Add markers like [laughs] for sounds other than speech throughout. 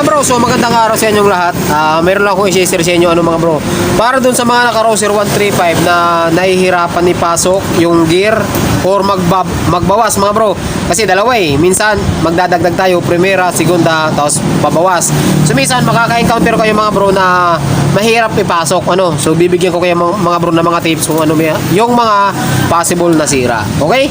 Mga bro, so magandang araw sa inyong lahat. Ah, meron lang akong i-share sa inyo ano mga bro. Para dun sa mga naka-Roser 135 na nahihirapan ni pasok yung gear or magbab magbawas mga bro. Kasi dalawa eh. Minsan magdadagdag tayo primera, segunda, tapos babawas. So minsan makaka-encounter kayo mga bro na mahirap ipasok ano. So bibigyan ko kayo mga, mga bro ng mga tips kung ano yung mga possible na sira. Okay?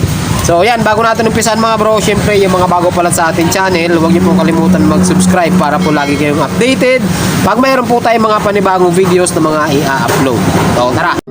So yan, bago natin umpisan mga bro, syempre yung mga bago pa lang sa ating channel, huwag niyo pong kalimutan mag-subscribe para po lagi kayong updated pag mayroon po tayong mga panibagong videos na mga i-upload. So tara!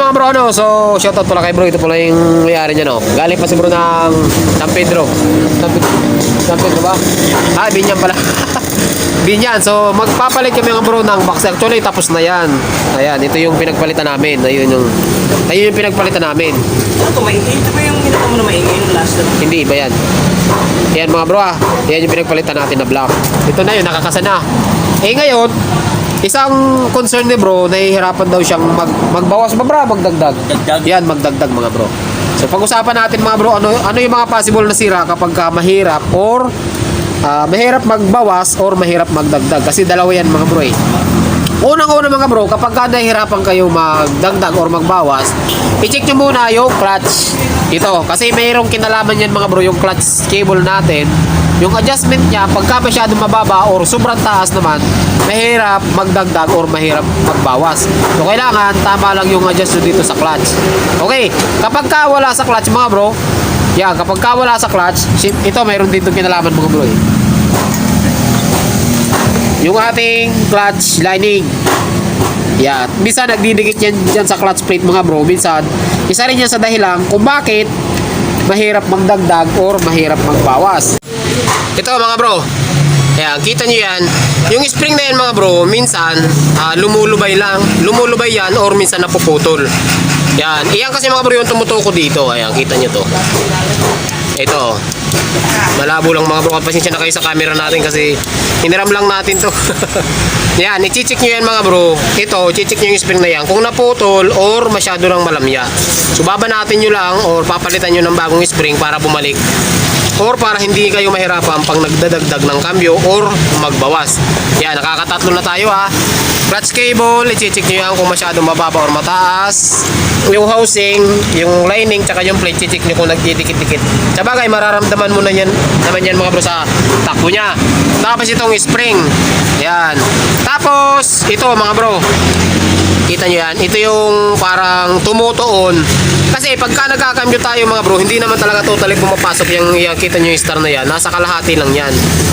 Mga bro, ano, so shoutout pala kay bro, ito pala yung may-ari niya, no. Galing pa si bro ng San Pedro. San Pedro, San Pedro ba? Ah, Binyan pala. [laughs] Binyan, so magpapalit kami mga bro ng box. Actually, tapos na yan. Ayan, ito yung pinagpalitan namin. Ayun yung, ayun yung pinagpalitan namin. Ano to, maingay? Ito ba yung ginagawa mo na maingay yung last na? Hindi, iba yan. Yan mga bro ah. Yan yung pinagpalitan natin na black. Ito na yun, nakakasa na. Eh ngayon, isang concern ni bro, nahihirapan daw siyang mag, magbawas ba bro, magdagdag. Dagdag. Yan, magdagdag mga bro. So pag-usapan natin mga bro, ano, ano yung mga possible na sira kapag ka mahirap or ah, mahirap magbawas or mahirap magdagdag. Kasi dalawa yan mga bro eh. Unang-una mga bro, kapag ka nahihirapan kayo magdagdag or magbawas, i-check nyo muna yung clutch. Ito, kasi mayroong kinalaman yan mga bro, yung clutch cable natin. Yung adjustment niya, pagka masyado mababa or sobrang taas naman, mahirap magdagdag or mahirap magbawas. So kailangan tama lang yung adjust dito sa clutch. Okay, kapag ka wala sa clutch mga bro, yan, kapag ka wala sa clutch, ito mayroon dito kinalaman mga bro eh yung ating clutch lining. Yan. Minsan nagdidikit yan dyan sa clutch plate mga bro. Minsan, isa rin yan sa dahilan kung bakit mahirap magdagdag or mahirap magbawas. Ito mga bro. Ayan, kita nyo yan. Yung spring na yan mga bro, minsan ah, lumulubay lang. Lumulubay yan or minsan napuputol. Yan. Iyan kasi mga bro yung tumutuko dito. Ayan, kita nyo to. Ito. Malabo lang mga bro. Pasensya na kayo sa camera natin kasi hiniram lang natin to. [laughs] yan, i-check nyo yan mga bro. Ito, i-check nyo yung spring na yan. Kung naputol or masyado lang malamya. So natin nyo lang or papalitan nyo ng bagong spring para bumalik. Or para hindi kayo mahirapan pag nagdadagdag ng cambio or magbawas. Yan, nakakatatlo na tayo ha. Clutch cable, i-check nyo yan kung masyadong mababa or mataas. Yung housing, yung lining, tsaka yung plate, i-check nyo kung nagdidikit-dikit. Sa bagay, mararamdaman mo na yan, naman yan mga bro sa takbo niya. Tapos itong spring. Yan. Tapos, ito mga bro. Kita nyo yan. Ito yung parang tumutuon. Kasi pagka nagkakambyo tayo mga bro, hindi naman talaga totally pumapasok yung, yung kita nyo yung star na yan. Nasa kalahati lang yan.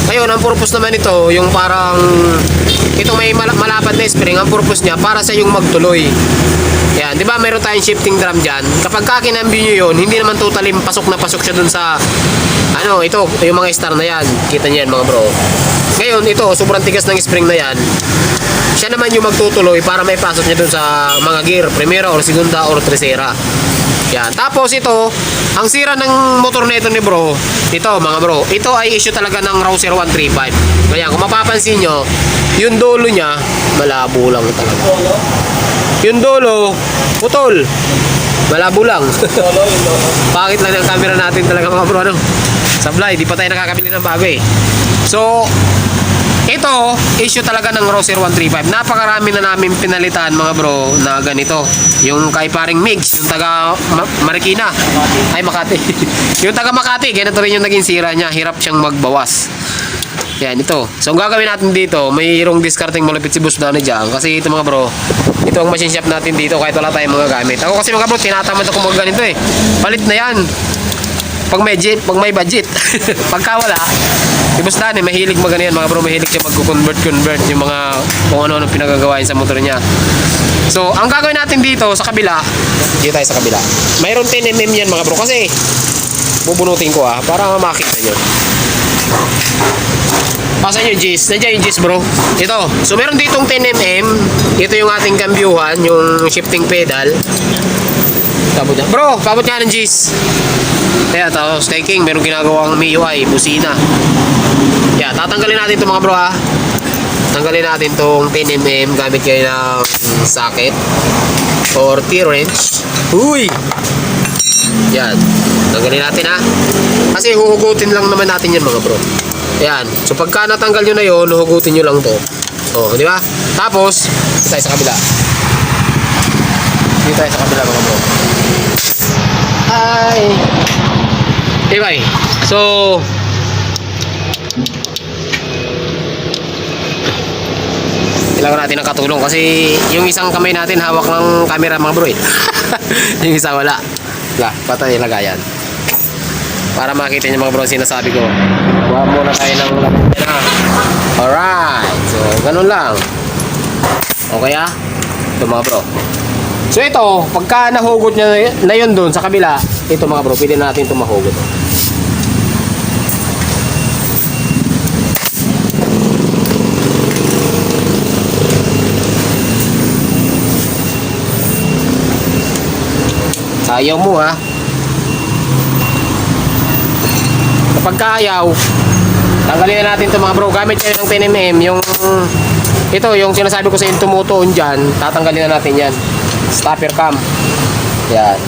Ngayon, ang purpose naman ito, yung parang itong may mal- malapad na spring, ang purpose niya para sa yung magtuloy. Yan, di ba meron tayong shifting drum dyan? Kapag ka kinambyo nyo yun, hindi naman totally pasok na pasok siya dun sa ano, ito, yung mga star na yan. Kita nyo yan mga bro. Ngayon, ito, sobrang tigas ng spring na yan siya naman yung magtutuloy para may pasok niya dun sa mga gear, primera or segunda or tercera. Yan. Tapos ito, ang sira ng motor nito ni bro, ito mga bro, ito ay issue talaga ng Rouser 135. Kaya kung mapapansin nyo, yung dulo niya, malabo lang talaga. Yung dulo, putol. Malabo lang. [laughs] Bakit lang ng camera natin talaga mga bro, ano? Sablay, di pa tayo nakakabili ng bago eh. So, ito, issue talaga ng Roser 135. Napakarami na namin pinalitan mga bro na ganito. Yung kay paring Migs, yung taga Ma- Marikina. Ay, Makati. [laughs] yung taga Makati, ganito rin yung naging sira niya. Hirap siyang magbawas. Yan, ito. So, ang gagawin natin dito, mayroong discarding malupit si Boss Danny dyan. Kasi ito mga bro, ito ang machine shop natin dito kahit wala tayong mga gamit. Ako kasi mga bro, tinatamad ako mga ganito eh. Palit na yan. Pag may budget, pag may budget. [laughs] Pagka wala, Boss Danny, mahilig mag yan mga bro, mahilig siya mag-convert convert yung mga kung ano-ano pinagagawain sa motor niya. So, ang gagawin natin dito sa kabila, dito tayo sa kabila. Mayroon 10mm yan mga bro kasi bubunutin ko ah para makita nyo. Pasan yung G's. Nandiyan yung G's bro. Ito. So meron ditong 10mm. Ito yung ating kambyuhan, yung shifting pedal. Sabot niya. Bro, sabot niya ng G's. Kaya tapos kay King, meron ginagawang MIUI, busina. Yeah, tatanggalin natin ito mga bro ha. Tanggalin natin tong 10mm gamit kayo ng socket or T-wrench. Uy! Yan. Tanggalin natin ha. Kasi huhugutin lang naman natin yan mga bro. Yan. So pagka natanggal nyo na yun, huhugutin nyo lang to. Oh, di ba? Tapos, dito tayo sa kabila. Dito tayo sa kabila mga bro. Ay! Anyway, so kailangan natin ng katulong kasi yung isang kamay natin hawak ng camera mga bro eh. [laughs] yung isa wala. Wala, patay lagayan. Para makita niyo mga bro sinasabi ko. Kuha muna tayo ng na. Alright. So, ganun lang. Okay ah? Ito mga bro. So ito, pagka nahugot niya na yun doon sa kabila, ito mga bro, pwede natin ito mahugot. Ayaw mo ha. Kapag kaayaw, tanggalin na natin ito mga bro. Gamit kayo ng 10mm. Yung, ito, yung sinasabi ko sa inyo tumutuon dyan, tatanggalin na natin yan. Stopper cam. Yan.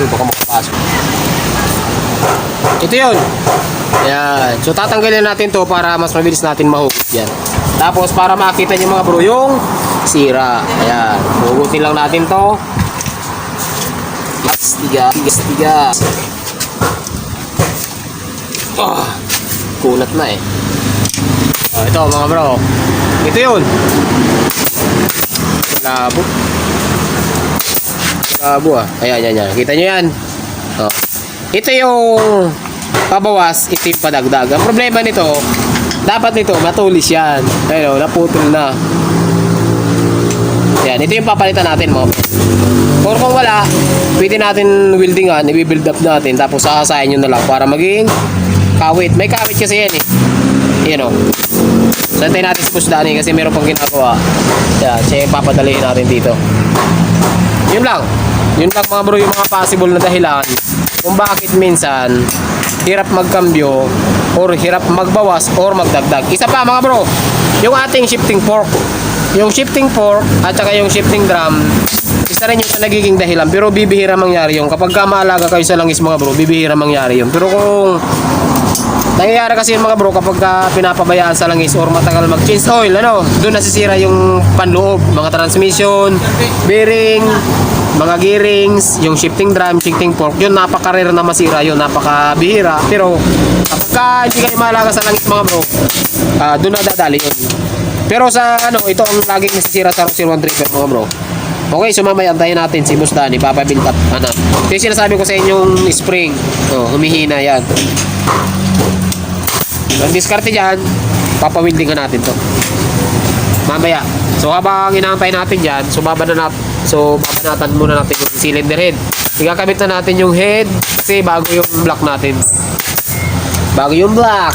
Ito, baka makapasok. Ito yun. Yan. So tatanggalin natin to para mas mabilis natin mahugot yan. Tapos para makita niyo mga bro yung sira. Ayan. Hugutin lang natin to. Tigas, tigas, tigas, tigas. Oh, kunat na eh. Oh, ito mga bro. Ito yun. Labo. Labo ah. Ayan, yan, yan. Kita nyo yan. Oh. Ito yung pabawas, yung padagdag. Ang problema nito, dapat nito matulis yan. Ayun, oh, naputol na. Yan, ito yung papalitan natin mo. Or kung wala, pwede natin weldingan, i-build up natin, tapos sasayan nyo na lang para maging kawit. May kawit kasi yan eh. Yan o. So, antayin natin si Pusdani kasi meron pang ginagawa. Yan, siya yung papadalihin natin dito. Yun lang. Yun lang mga bro yung mga possible na dahilan kung bakit minsan hirap magkambyo or hirap magbawas or magdagdag. Isa pa mga bro, yung ating shifting fork. Yung shifting fork at saka yung shifting drum, isa rin yung sa nagiging dahilan. Pero bibihira mangyari yung kapag ka maalaga kayo sa langis mga bro, bibihira mangyari yun. Pero kung Nangyayari kasi yung mga bro kapag ka pinapabayaan sa langis or matagal mag-change oil, ano, doon nasisira yung panloob, mga transmission, bearing, mga gearings, yung shifting drum, shifting fork, yun napaka-rare na masira yun, napaka-bihira. Pero kapag ka hindi kayo malaga sa langis mga bro, ah, doon na dadali yun. Pero sa ano, ito ang laging nasisira sa Roxy 135 mga bro. Okay, so mamaya antayin natin si Boss Danny, papabuild up, ano. Yung sinasabi ko sa inyong spring, oh, humihina yan. Ang diskarte dyan, papawindingan natin to. Mamaya. So habang inaantay natin dyan, so babanat, so babanatan muna natin yung cylinder head. Igakabit na natin yung head kasi bago yung block natin. Bago yung block.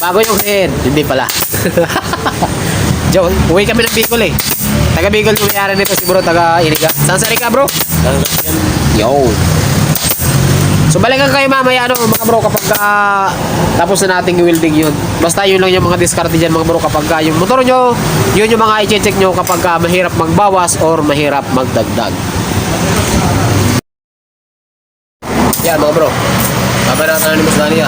Bago yung head. Hindi pala. [laughs] Joke, uwi kami ng Bicol eh. Taga Bicol yung mayari nito si bro, taga Iriga. Saan sa Iriga bro? Yo. So balikan kayo mamaya ano mga bro kapag ah, tapos na nating welding yun. Basta yun lang yung mga diskarte dyan mga bro kapag ah, yung motor nyo, yun yung mga i-check nyo kapag ah, mahirap magbawas or mahirap magdagdag. Yan mga bro. Baba na ni Mas Dani.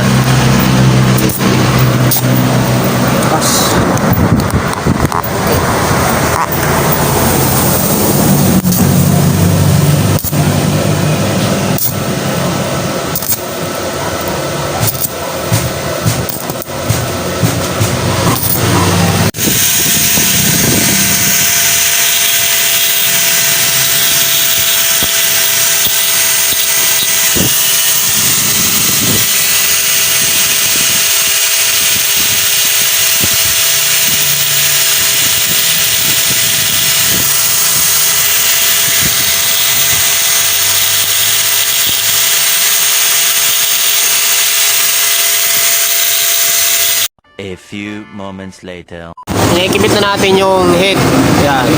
Few moments later. Nakikibit na natin yung head. Yan.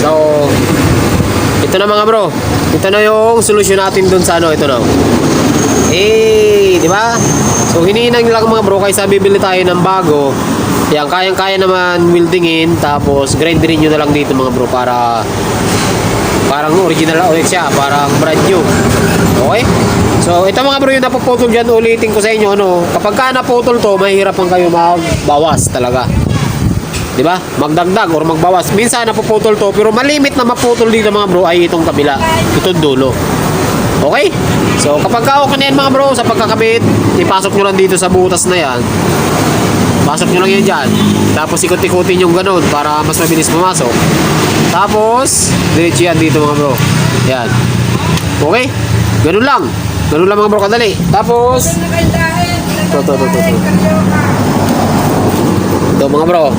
So, ito na mga bro. Ito na yung solusyon natin dun sa ano. Ito na. Eh, di ba? So, hinihinang lang mga bro kaysa bibili tayo ng bago. Yan, kayang-kaya naman wieldingin. Tapos, grinderin nyo na lang dito mga bro para parang original ulit siya. Parang brand new. Okay? So, ito mga bro yung napuputol dyan. Ulitin ko sa inyo. Ano, kapag ka naputol to, mahirapan kayo magbawas talaga. 'di ba? Magdagdag or magbawas. Minsan napuputol to pero malimit na maputol dito mga bro ay itong kabila, itong dulo. Okay? So kapag ka okay na yan mga bro sa pagkakabit, ipasok nyo lang dito sa butas na yan. Pasok nyo lang yan dyan. Tapos ikot-ikutin yung ganun para mas mabilis pumasok. Tapos, diretso dito mga bro. Yan. Okay? Ganun lang. Ganun lang mga bro, kadali. Tapos, to, to, to, to, to. Ito mga bro.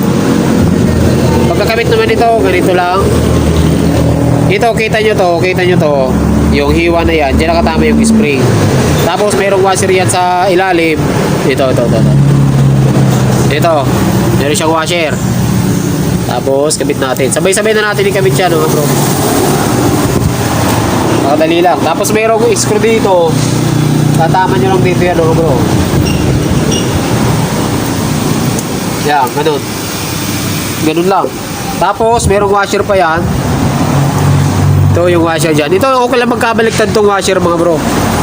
Pagkakabit naman ito, ganito lang. Ito, kita nyo to, kita nyo to. Yung hiwa na yan, dyan nakatama yung spring. Tapos merong washer yan sa ilalim. Ito, ito, ito. Ito, ito meron siyang washer. Tapos, kabit natin. Sabay-sabay na natin ikabit siya, no, mga bro. Nakadali lang. Tapos merong screw dito. Tatama nyo lang dito yan, no, bro. Yan, ganun. Ganun lang. Tapos, merong washer pa yan. Ito yung washer dyan. Ito, okay lang magkabaliktad tong washer mga bro.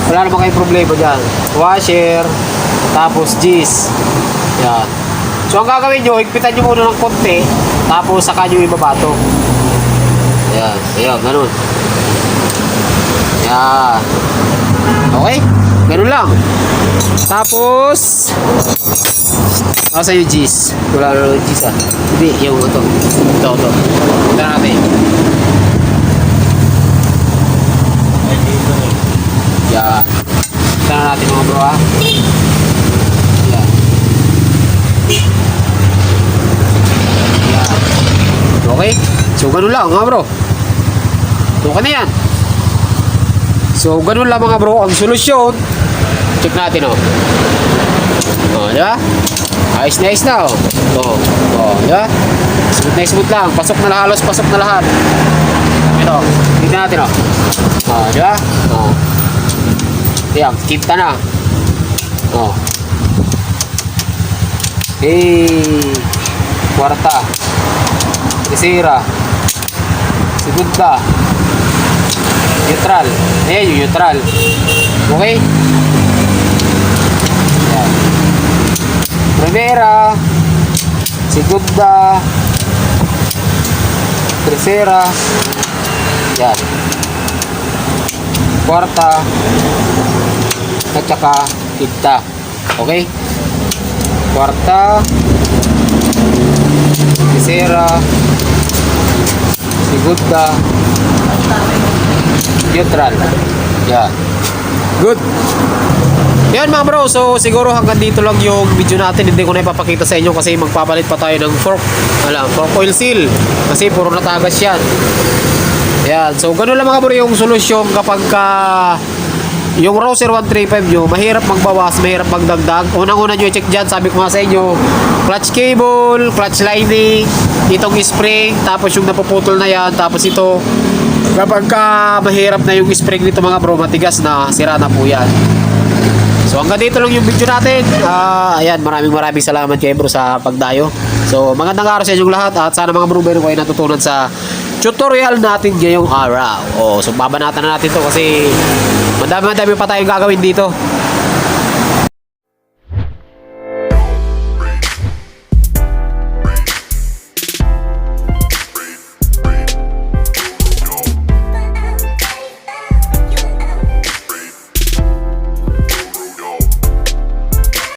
Wala naman kayong problema dyan. Washer, tapos G's. Yan. So, ang gagawin nyo, higpitan nyo muna ng konti, tapos saka nyo ibabato. Yan. Ayan, ganun. Yan. Okay? Ganun lang. Tapos, Asa yung G's? Wala na yung G's ah. Hindi, yung ito. Ito, ito. Ito natin. Yeah. Ito na natin mga bro ah. Okay? So, ganun lang mga bro. Okay na yan. So, ganun lang mga bro. Ang solusyon, check natin oh. Oh, di ba? Ayos na ayos na, oh. Oh, oh, di ba? Smooth na smooth lang. Pasok na halos, pasok na lahat. Ito, tignan natin, oh. Oh, di ba? Oh. Yan, kita na. Oh. Eh, kwarta. Tercera. Segunda. Neutral. Ayan yung neutral. Okay? Yan. Primera, segunda, tercera, yan. Kwarta, at saka quinta. Okay? Kwarta, tercera, segunda, neutral. Yan. Good. Yan mga bro, so siguro hanggang dito lang yung video natin. Hindi ko na ipapakita sa inyo kasi magpapalit pa tayo ng fork. Alam, fork oil seal. Kasi puro natagas yan. Yan, so ganun lang mga bro yung solusyon kapag ka yung Rouser 135 nyo, mahirap magbawas, mahirap magdagdag. Unang-una nyo i-check dyan, sabi ko nga sa inyo, clutch cable, clutch lining, itong spring, tapos yung napuputol na yan, tapos ito, kapag ka mahirap na yung spring nito mga bro, matigas na, sira na po yan. So hanggang dito lang yung video natin. Ah, ayan, maraming maraming salamat kay bro sa pagdayo. So magandang araw sa inyong lahat at sana mga bro meron kayo natutunan sa tutorial natin ngayong araw. Oh, so babanatan na natin to kasi madami-madami pa tayong gagawin dito.